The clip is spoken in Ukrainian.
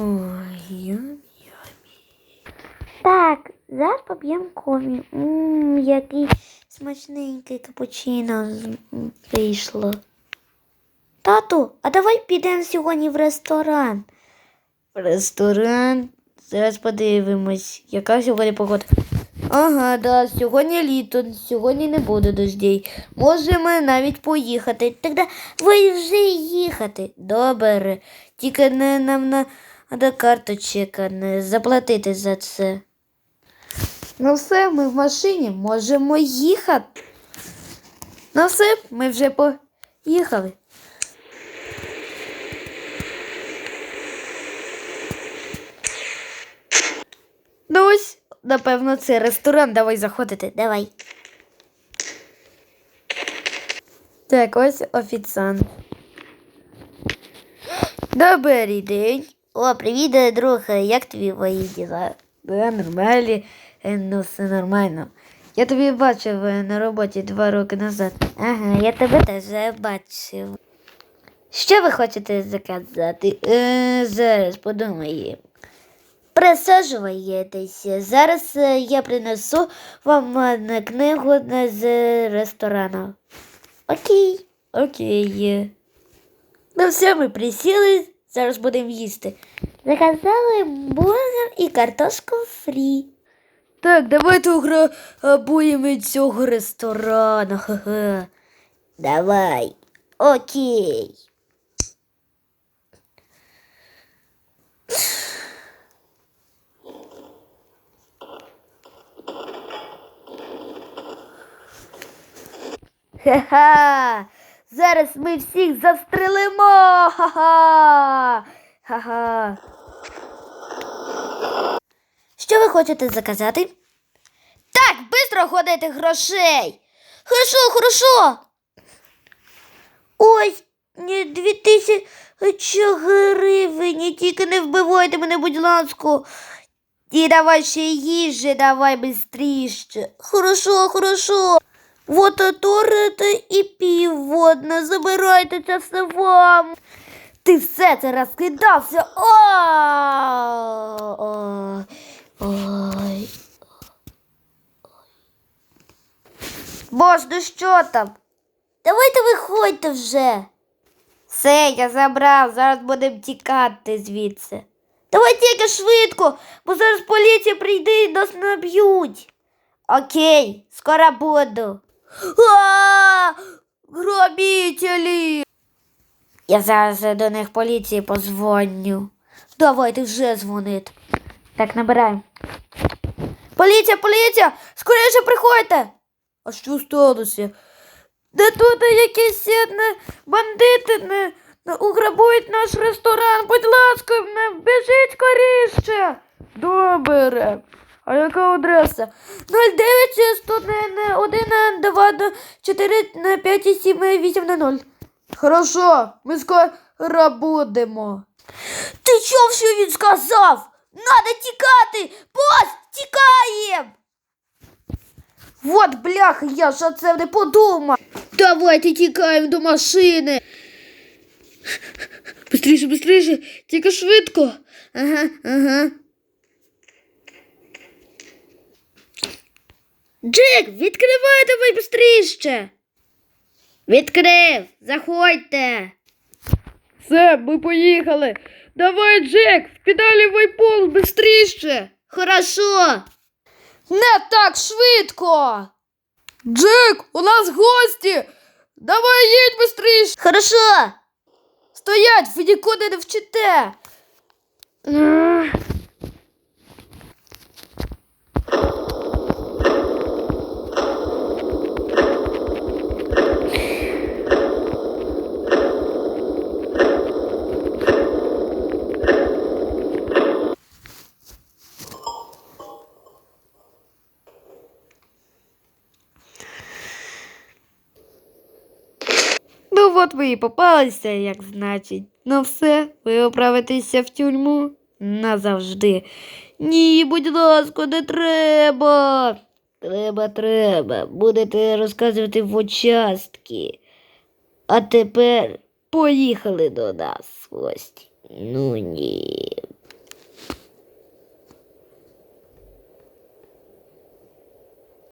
Ой, ям, Так, зараз поп'ємо комі. Ммм, який смачненький капучино вийшло. Тату, а давай підемо сьогодні в ресторан. В ресторан? Зараз подивимось, яка сьогодні погода. Ага, да, сьогодні літо, сьогодні не буде дождей. Можемо навіть поїхати. Тоді ви вже їхати. Добре. Тільки не нам на до карточок не заплатити за це. Ну все, ми в машині можемо їхати. Ну все, ми вже поїхали. Ну ось, напевно, це ресторан. Давай заходити. Давай. Так, ось офіціант. Добрий день. О, привіт, друг. Як тобі твої діла? Да, нормалі. Е, Ну, все нормально. Я тобі бачив е, на роботі два роки назад. Ага, я тебе теж е, бачив. Що ви хочете заказати? Е, зараз подумаємо. Присаджуєтеся. Зараз е, я принесу вам е, книгу е, з ресторану. Окей, окей. Ну все, ми присіли, зараз будемо їсти. Заказали бургер і картошку фрі. Так, давайте ограбуємо цього ресторану. Ха-ха. Давай. Окей. Ха-ха! Зараз ми всіх застрелимо! Ха-ха! Ха-ха! Що ви хочете заказати? Так, бистро ходити грошей. Хорошо, хорошо. Ось дві тисячі гривень. Тільки не вбивайте мене, будь ласка. І давай ще їжі, давай бистріше. Хорошо, хорошо. Вот торт і півводне. Забирайте це все вам. Ти все це розкидався. О! Ой. Бож, ну що там? Давайте виходьте вже. Все, я забрав, зараз будемо тікати звідси. Давай тільки швидко, бо зараз поліція прийде і нас наб'ють. Окей, скоро буду. А, грабителі. Я зараз до них поліції позвоню. Давайте вже дзвонити. Так, набираємо. Поліція, поліція! Скоріше приходьте! А що сталося? Да тут якісь е, бандити не, не уграбують наш ресторан. Будь ласка, не біжіть скоріше. Добре. А яка адреса? 09 100 1 2 4 5 7 8 0. Хорошо, ми скоро будемо. Ти чув, що він сказав? Надо тікати! Бос, тікаєм! Вот, бляха, я ж це не подумав. Давайте тікаємо до машини. Быстріше, быстріше, тільки швидко. Ага, ага. Джек, відкривай давай быстріше. Відкрив, заходьте. Все, ми поїхали. Давай, Джек, впідалювай пол быстріше. Хорошо. Не так швидко. Джек, у нас гості. Давай їдь быстріше. Хорошо. Стоять, ви нікуди не вчите. Ну от ви і попалися, як значить. Ну все, ви оправитеся в тюрму назавжди. Ні, будь ласка, не треба. Треба, треба. Будете розказувати в участки. А тепер поїхали до нас в гості. Ну ні.